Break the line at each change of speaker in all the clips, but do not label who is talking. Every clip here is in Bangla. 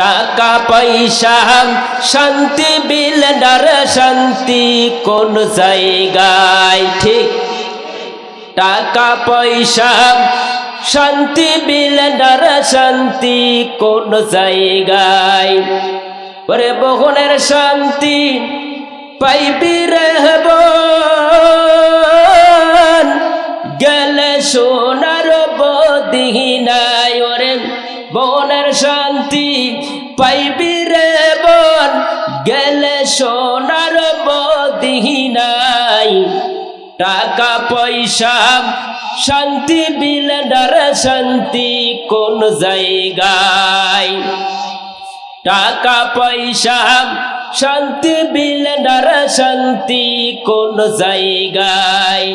টাকা, পয়সা শান্তি বিলডার শান্তি, কোন জায়গায় ঠিক? টাকা, পয়সা শান্তি বিলডার শান্তি, কোন জায়গায়? ওরে বহনের শান্তি পাইবি রহব গেলে সোনার বদিনায়। ওরে বনের শান্তি পাইবি রে বন, গেলে সোনার বদিনাই টাকা, পয়সা, শান্তি, বিলডার শান্তি কোন জায়গায়? টাকা, পয়সা, শান্তি, বিলডার শান্তি কোন জায়গায়?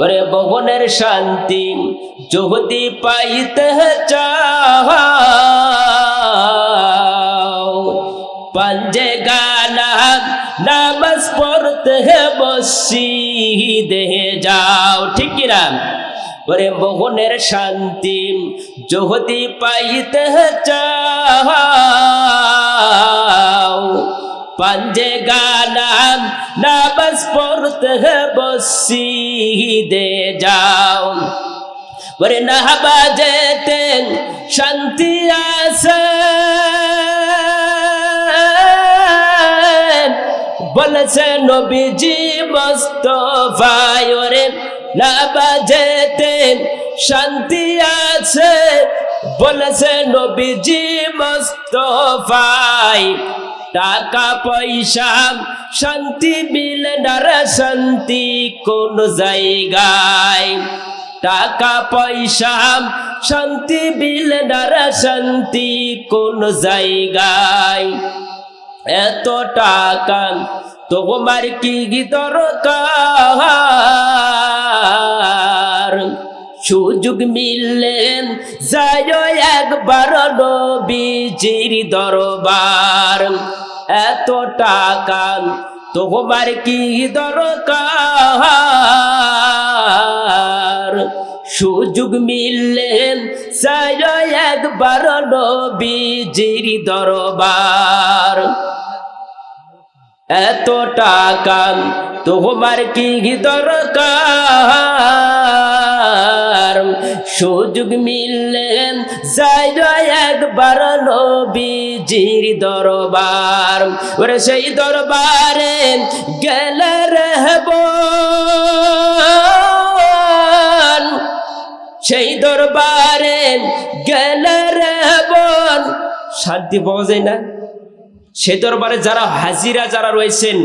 ওরে বহনের শান্তি যদি পাইতে চাও পাঞ্জে গানা নামাজ পড়তে বসি দেহে যাও। ঠিক কিনা ওরে মোহনের শান্তি যদি পাইতে চাও। পাঞ্জে গানা নামাজ পড়তে বসি, দে যাও। ওরে নাহবা যেতে শান্তি আছে। বলেছে নবীজি মস্তফায় ওরে নাহবা যেতে শান্তি আছে। বলেছে নবীজি মস্তফায় টাকা, পয়সা, শান্তি বিলডার শান্তি কোন জায়গায়। টাকা, পয়সা, শান্তি বিলডার শান্তি কোন জায়গায়। এত টাকা তোমার কি দরকার? সুযোগ মিললে যায় একবার নবীজির দরবার। এত টাকা তোমার কি দরকার? সুযোগ মিললেন যায় একবার নবীজির দরবার। এত টাকা তোমার কি দরকার? সুযোগ মিললে যাই একবার নবীজির দরবার। ওরে সেই দরবারে গেলে রহব সেই দরবারে গেলে রহব শান্তি পাওয়া যায় না। সে দরবারে যারা হাজিরা যারা রয়েছেন,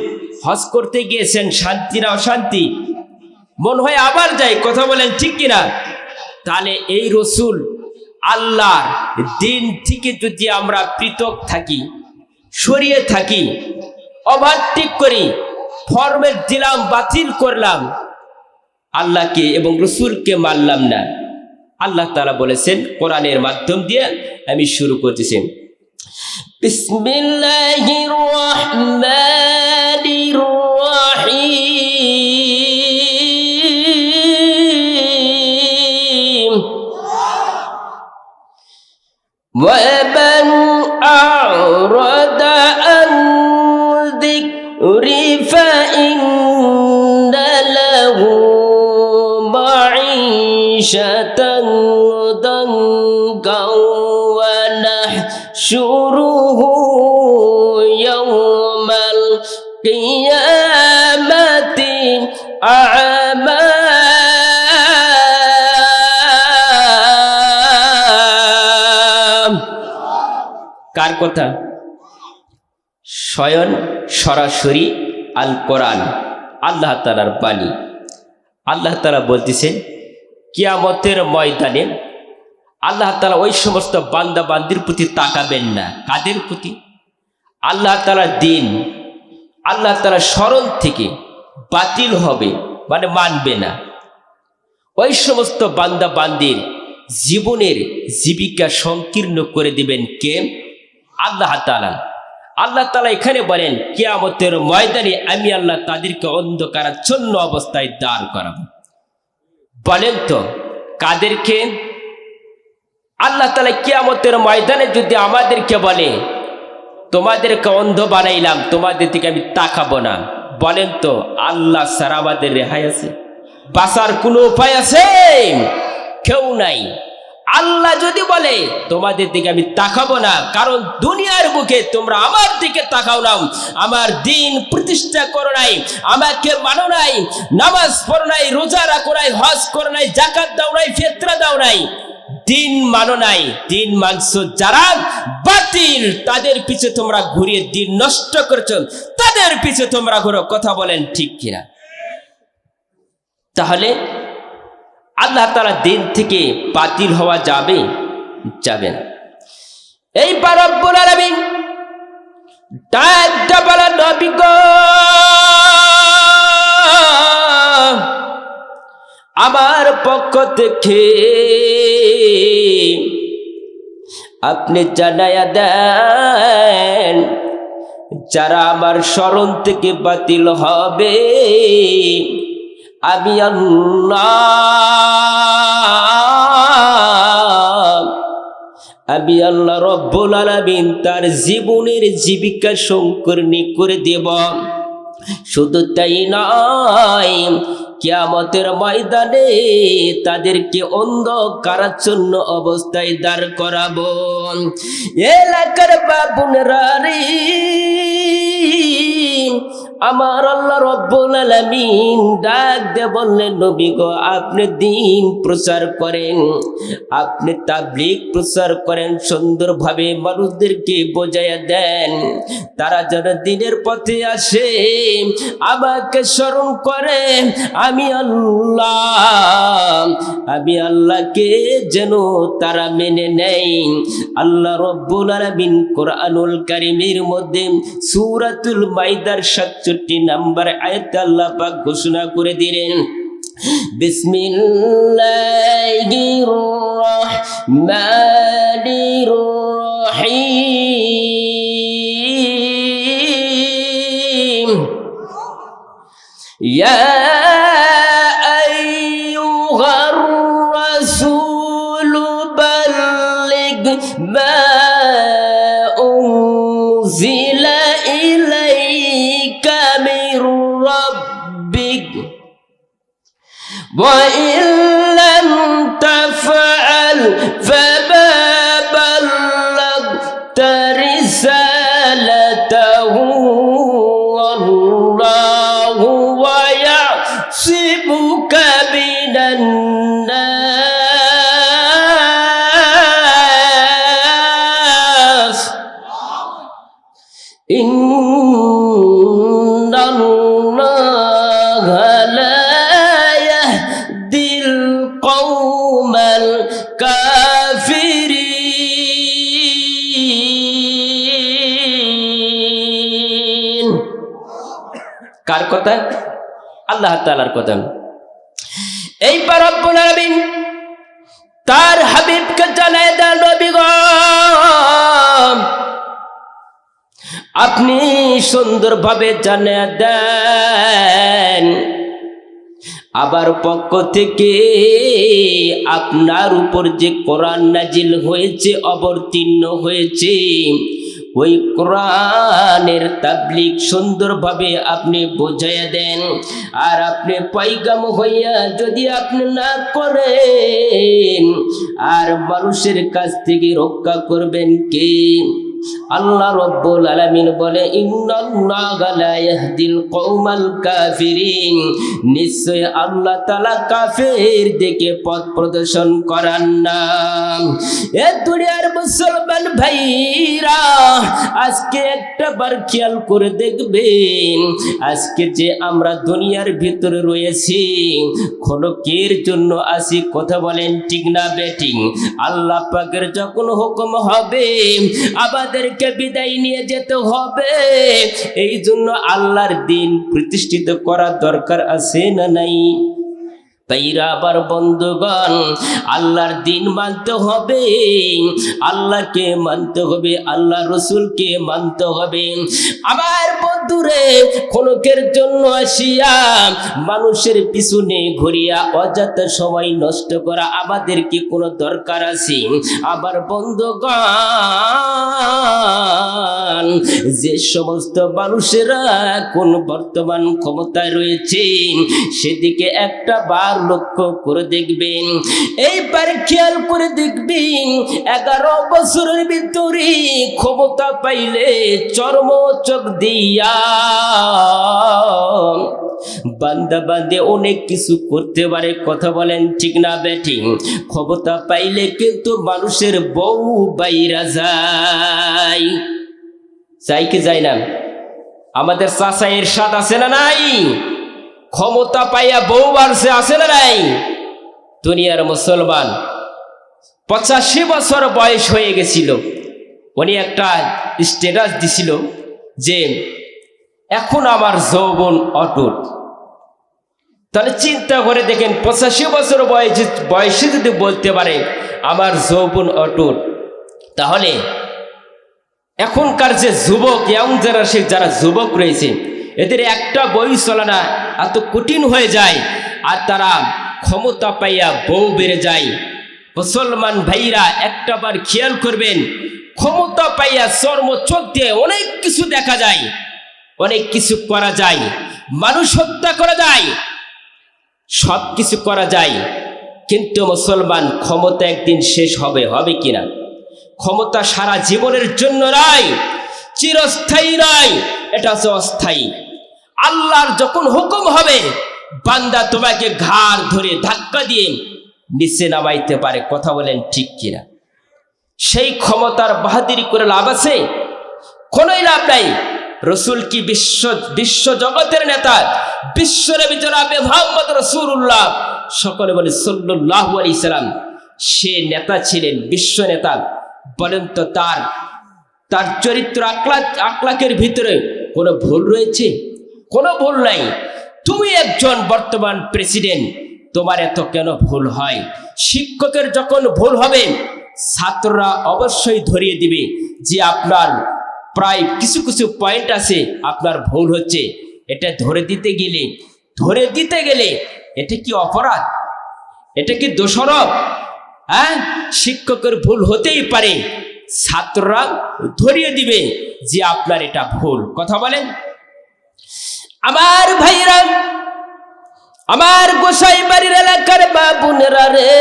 হজ করতে গিয়েছেন, শান্তি না অশান্তি, মন হয় আবার যায় কথা বলেন ঠিক কিনা? তাহলে এই রসুল আল্লাহর দিন থেকে যদি আমরা পৃথক থাকি, সরিয়ে থাকি ওভারটেক করি ফরমেট দিলাম, বাতিল করলাম, আল্লাহকে এবং রসুলকে মানলাম না। আল্লাহ তালা বলেছেন, কোরআনের মাধ্যম দিয়ে আমি শুরু করতেছি। بسم الله الرحمن কার কথা? স্বয়ন সরাসরি আল কোরআন, আল্লাহ তালার বাণী। আল্লাহ তালা বলতেছেন, কিয়ামতের ময়দানে আল্লাহ তালা ওই সমস্ত বান্দা বান্দির প্রতি তাকাবেন না। কাদের প্রতি? আল্লাহ তালার দিন, আল্লাহ তালা স্মরণ থেকে বাতিল হবে মানে মানবে না। ওই সমস্ত বান্দা বান্দির জীবনের জীবিকা সংকীর্ণ করে দিবেন কে? আল্লাহ তালা আল্লাহ তালা এখানে বলেন, কিয়ামতের ময়দানে আমি আল্লাহ তাদেরকে অন্ধকারাচ্ছন্ন অবস্থায় দাঁড় করাবো। বলেন তো, কাদেরকে? আল্লাহ তালা কিয়ামতের ময়দানে যদি আমাদেরকে বলে, তোমাদেরকে অন্ধ বানাইলাম, তোমাদের দিকে আমি তাকাবো না। বলেন তো, আল্লাহ স্যার আমাদের রেহাই আছে? বাঁচার কোনো উপায় আছে? কেউ নাই। আল্লাহ যদি বলে, তোমাদের দিকে আমি তাকাবো না, কারণ দুনিয়ার বুকে তোমরা আমার দিকে তাকাও নাও। আমার দিন প্রতিষ্ঠা করো নাই, আমাকে মানো নাই, নামাজ পড়ো নাই, রোজা রাখো নাই, হজ করো নাই জাকাত দাও নাই, ফেতরা দাও নাই। দিন মানো নাই, দিন মানছো যারা বাতিল, তাদের পিছে তোমরা ঘুরিয়ে দিন নষ্ট করছ, তাদের পিছে তোমরা ঘুরো। কথা বলেন ঠিক কিনা? তাহলে আল্লাহ তারা দিন থেকে বাতিল হওয়া যাবে যাবে না। এই পারব্বুল আলামিন আমার পক্ষ থেকে আপনি জানায়া দেন, যারা আমার স্মরণ থেকে বাতিল হবে আমি আল্লাহ। আল্লাহ রব্বুল তার জীবনের জীবিকা সংকর্ণী করে দেব। শুধু তাই নয়, কিয়ামতের ময়দানে তাদেরকে অন্ধকারাচ্ছন্ন অবস্থায় দাঁড় করাবো। এলাকার বাবুনরা রে আমার আল্লাহ রব্বুল আলামিন ডাক দে বললেন, নবী গো, আপনি দিন প্রচার করেন, আপনি তাবলিগ প্রচার করেন, সুন্দরভাবে মানুষদেরকে বোঝাইয়া দেন। তারা যেন দিনের পথে আসে, আমাকে স্মরণ করে, আমি আল্লাহ, আমি আল্লাহকে যেন তারা মেনে নেই আল্লাহ রব্বুল আলামিন কোরআনুল কারিমের মধ্যে সূরাতুল মাইদার 67 নাম্বার আয়াতে আল্লাহ পাক ঘোষণা করে দিলেন বিসমিল্লাহির রহমানির رسالته কার কথা? আল্লাহ তাআলার কথা। এই রব্বুল আলামিন তার হাবিবকে জানায় দেন নবী গো, আপনি সুন্দরভাবে জানিয়ে দেন। আবার পক্ষ থেকে আপনার উপর যে কোরআন নাজিল হয়েছে, অবতীর্ণ হয়েছে ওই কোরআনের তাবলিক সুন্দরভাবে আপনি বোঝাইয়া দেন। আর আপনি পাইগাম হইয়া যদি আপনি না করেন, আর মানুষের কাছ থেকে রক্ষা করবেন কে? আল্লাহ রব্বুল আলামিন বলে, ইন্নাল্লাহা লা ইয়াহদিল কওমাল কাফিরিন। নিশ্চয় আল্লাহ তাআলা কাফের দিকে পথ প্রদর্শন করান না এ দুনিয়ার মুসলমান ভাইরা, আজকে একটা বার খেয়াল করে দেখবেন, আজকে যে আমরা দুনিয়ার ভিতরে রয়েছি খনকের জন্য আসি, কথা বলেন ঠিক না বেটিং আল্লাহ পাকের যখন হুকুম হবে আমাদেরকে বিদায় নিয়ে যেতে হবে। এই জন্য আল্লাহর দিন প্রতিষ্ঠিত করার দরকার আছে না নাই? তাইরা আবার বন্ধুগণ, আল্লাহর দিন মানতে হবে। আল্লাহকে মানতে হবে আল্লাহ রসুলকে মানতে হবে। আবার বন্ধুরে, ক্ষণকের জন্য আসিয়া মানুষের পিছনে ঘুরিয়া অযথা সময় নষ্ট করা আমাদের কি কোনো দরকার আছে? আবার বন্ধুগণ, যে সমস্ত মানুষেরা কোন বর্তমান ক্ষমতায় রয়েছে, সেদিকে একটা বার লক্ষ্য করে দেখবেন, এইবার খেয়াল করে দেখবেন, এগারো বছরের ভিতরে ক্ষমতা পাইলে চর্ম চোখ দিয়া বান্দা বান্দে অনেক কিছু করতে পারে, কথা বলেন ঠিক না ব্যাটিং ক্ষমতা পাইলে কিন্তু মানুষের বউ বাইরা যায়। চাই কি যায় না? আমাদের চাষা এর স্বাদ আছে না নাই? ক্ষমতা পাইয়া বউ বাড়ছে আছে না নাই? দুনিয়ার মুসলমান। পঁচাশি বছর বয়স হয়ে গেছিল। উনি একটা স্ট্যাটাস দিছিল যে, এখন আমার যৌবন অটুট। তাহলে চিন্তা করে দেখেন, পঁচাশি বছর বয়সে বয়সে যদি বলতে পারে, আমার যৌবন অটুট, তাহলে এখনকার যে যুবক ইয়ং জেনারেশন যারা যুবক রয়েছে এদের একটা বই চলানা এত কঠিন হয়ে যায় আর তারা ক্ষমতা পাইয়া বউ বেড়ে যায়। মুসলমান ভাইরা একটাবার খেয়াল করবেন, ক্ষমতা পাইয়া চর্ম চোখ দিয়ে অনেক কিছু দেখা যায়, অনেক কিছু করা যায়, মানুষ হত্যা করা যায়, সব কিছু করা যায়, কিন্তু মুসলমান ক্ষমতা একদিন শেষ হবে হবে কিনা? ক্ষমতা সারা জীবনের জন্য নয়, চিরস্থায়ী নয়, এটা হচ্ছে অস্থায়ী। আল্লাহর যখন হুকুম হবে, বান্দা তোমাকে ঘাড় ধরে ধাক্কা দিয়ে নিচে নামাইতে পারে। কথা বলেন ঠিক কিনা? সেই ক্ষমতার বাহাদুরি করে লাভ আছে? কোনোই লাভ নাই। রসুল কি বিশ্ব বিশ্ব জগতের নেতা? বিশ্বনবী জনাবে মোহাম্মদ রসুল্লাহ সকলে বলে সল্লাহ আলী সালাম সে নেতা ছিলেন, বিশ্ব নেতা। বলেন তো তার তার চরিত্র আকলা আকলাকের ভিতরে কোনো ভুল রয়েছে? কোনো ভুল নাই। তুমি একজন বর্তমান প্রেসিডেন্ট, তোমার এত কেন ভুল হয়? শিক্ষকের যখন ভুল হবে, ছাত্ররা অবশ্যই ধরিয়ে দিবে যে আপনার প্রায় কিছু কিছু পয়েন্ট আছে, আপনার ভুল হচ্ছে। এটা ধরে দিতে গেলে, ধরে দিতে গেলে এটা কি অপরাধ? এটা কি দোষরব হ্যাঁ? শিক্ষকের ভুল হতেই পারে। ছাত্ররা ধরিয়ে দিবে যে আপনার এটা ভুল। কথা বলেন? আমার ভাইরা, আমার গোসাই বাড়ির এলাকার বাবুনেরা রে।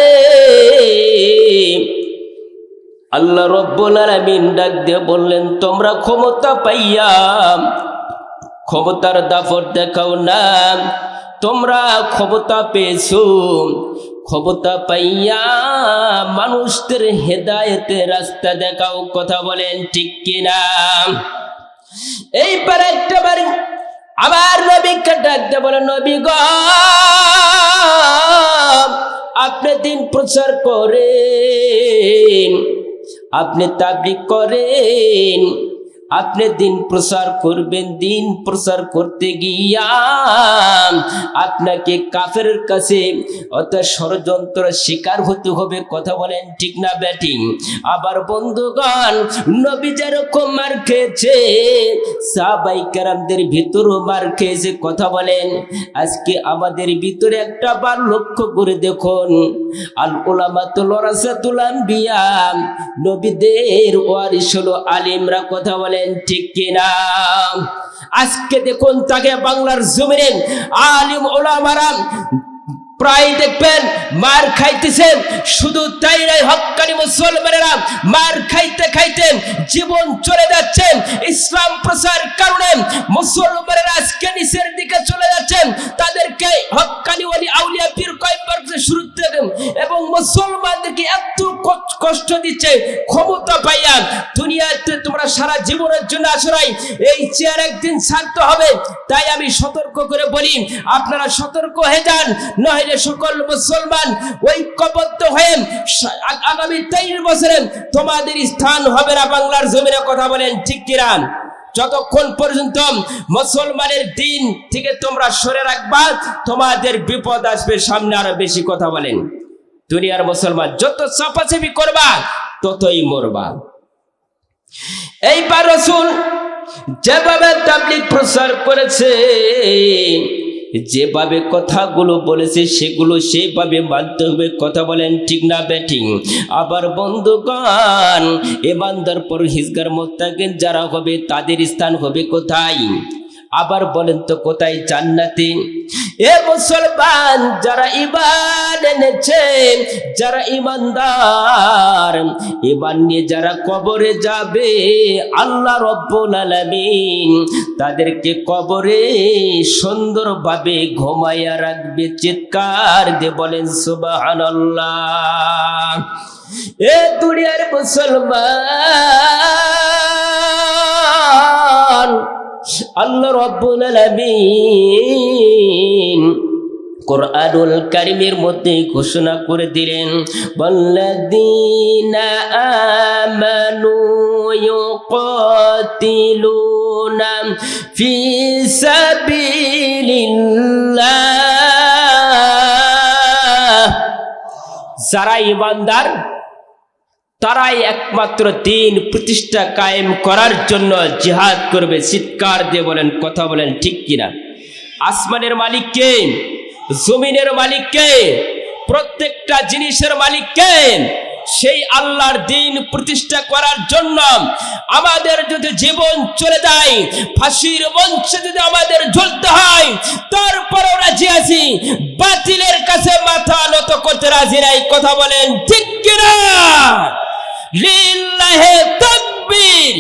আল্লাহ রব্বুল ডাক দিয়ে বললেন, তোমরা ক্ষমতা পাইয়া, ক্ষমতার দাফর দেখাও না। তোমরা ক্ষমতা পেয়েছ। ক্ষমতা পাইয়া মানুষদের হেদায়েতে রাস্তা দেখাও। কথা বলেন ঠিক কিনা? এইবার একটা বার আমার নবীকে ডাকতে বলে নবী গ আপনি দিন প্রচার করেন আপনি তাবলিক করেন আপনি দিন প্রচার করবেন, দিন প্রচার করতে গিয়া আপনাকে কাফের কাছে অত ষড়যন্ত্র শিকার হতে হবে, কথা বলেন ঠিক না ব্যাটিং। আবার বন্ধুগণ, নবী যেরকম মার খেয়েছে সাবাই কারামদের ভিতরও মার খেয়েছে, কথা বলেন। আজকে আমাদের ভিতরে একটা বার লক্ষ্য করে দেখুন, আল ওলামাতুল ওরাসাতুল আম্বিয়া নবীদের ওয়ারিস হলো আলিমরা, কথা বলেন। ঠিক কিনা? আজকে দেখুন তাকে বাংলার জমিনে আলিম ওলামারা প্রায় দেখবেন, মার খাইতেছেন, শুধু তাই নয় হক্কানি মুসলমানেরা মার খাইতে খাইতে জীবন চলে যাচ্ছেন, ইসলাম প্রচার কারণে মুসলমানেরা আজকে নিচের দিকে চলে যাচ্ছেন, তাদেরকে হক্কানি ওলি আউলিয়া পীর কয়েকবার শুরু থেকে এবং মুসলমানদেরকে এত কষ্ট দিচ্ছে, ক্ষমতা পাইয়া দুনিয়াতে তোমরা সারা জীবনের জন্য আসরাই এই চেয়ার একদিন ছাড়তে হবে। তাই আমি সতর্ক করে বলি, আপনারা সতর্ক হয়ে যান সকল মুসলমান ঐক্যবদ্ধ হয়ে আগামী তেইশ বছরে তোমাদের স্থান হবে না, বাংলার জমিনে কথা বলেন, ঠিক কিরান যতক্ষণ পর্যন্ত মুসলমানের দিন থেকে তোমরা সরে রাখবা, তোমাদের বিপদ আসবে, সামনে আরও বেশি কথা বলেন। দুনিয়ার মুসলমান যত চাপাচাপি করবা, ততই মরবা। এইবার রসুল যেভাবে তাবলিগ প্রচার করেছে যেভাবে কথাগুলো বলেছে, সেগুলো সেভাবে মানতে হবে। কথা বলেন ঠিক না ব্যাটিং? আবার বন্ধুগণ এবার পর হিজগার মোত্তাকিন যারা হবে, তাদের স্থান হবে কোথায়? আবার বলেন তো কোথায় জান্নাতে? এ মুসলমান, যারা ইমান এনেছে, যারা ইমানদার ইমান নিয়ে যারা কবরে যাবে, আল্লাহ রব্বুল আলামিন তাদেরকে কবরে সুন্দরভাবে ঘুমাইয়া রাখবে, চিৎকার দিয়ে বলেন, সুবহানাল্লাহ। এ দুনিয়ার মুসলমান আল্লাহ রব্বুল আলামিন কোরআনুল কারিমের মধ্যে ঘোষণা করে দিলেন বল্লাদিনা আমানু ইউকাতিলুনা ফি সাবিলিল্লাহ. যারা ইমানদার তারাই একমাত্র দিন প্রতিষ্ঠা কায়েম করার জন্য জিহাদ করবে। চিৎকার দিয়ে বলেন, কথা বলেন, ঠিক কিনা? আসমানের মালিককে জমিনের মালিককে প্রত্যেকটা জিনিসের মালিককে সেই আল্লাহর দিন প্রতিষ্ঠা করার জন্য আমাদের যদি জীবন চলে যায়, ফাঁসির মঞ্চে যদি আমাদের ঝুলতে হয়, তারপরও রাজি আছি। বাতিলের কাছে মাথা নত করতে রাজি নাই, কথা বলেন ঠিক কিনা? লিল্লাহে তাকবীর।